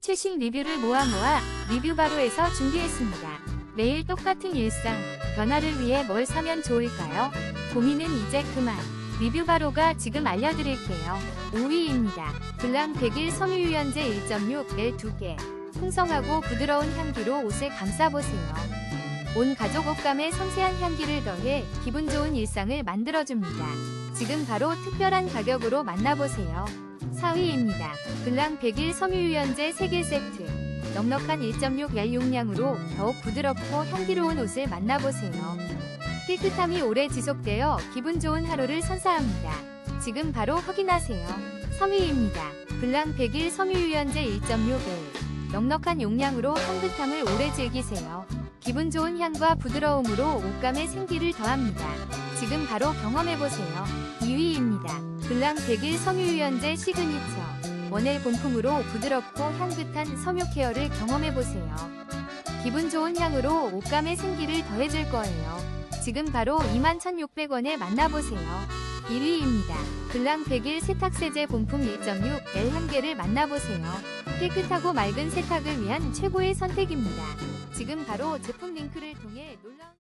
최신 리뷰를 모아 모아 리뷰 바로에서 준비했습니다. 매일 똑같은 일상, 변화를 위해 뭘 사면 좋을까요? 고민은 이제 그만. 리뷰 바로가 지금 알려드릴게요. 5위입니다. 블랑 100일 섬유유연제 1.6L 2개. 풍성하고 부드러운 향기로 옷을 감싸보세요. 온 가족 옷감에 섬세한 향기를 더해 기분 좋은 일상을 만들어줍니다. 지금 바로 특별한 가격으로 만나보세요. 4위입니다. 블랑 100일 섬유유연제 3개 세트. 넉넉한 1.6L 용량으로 더욱 부드럽고 향기로운 옷을 만나보세요. 깨끗함이 오래 지속되어 기분 좋은 하루를 선사합니다. 지금 바로 확인하세요. 3위입니다. 블랑 100일 섬유유연제 1.6L. 넉넉한 용량으로 향긋함을 오래 즐기세요. 기분 좋은 향과 부드러움으로 옷감에 생기를 더합니다. 지금 바로 경험해보세요. 2위입니다. 블랑 100일 섬유유연제 시그니처. 원엘 본품으로 부드럽고 향긋한 섬유 케어를 경험해보세요. 기분 좋은 향으로 옷감에 생기를 더해줄 거예요. 지금 바로 21,600원에 만나보세요. 1위입니다. 블랑 100일 세탁세제 본품 1.6L 한 개를 만나보세요. 깨끗하고 맑은 세탁을 위한 최고의 선택입니다. 지금 바로 제품 링크를 통해 놀라운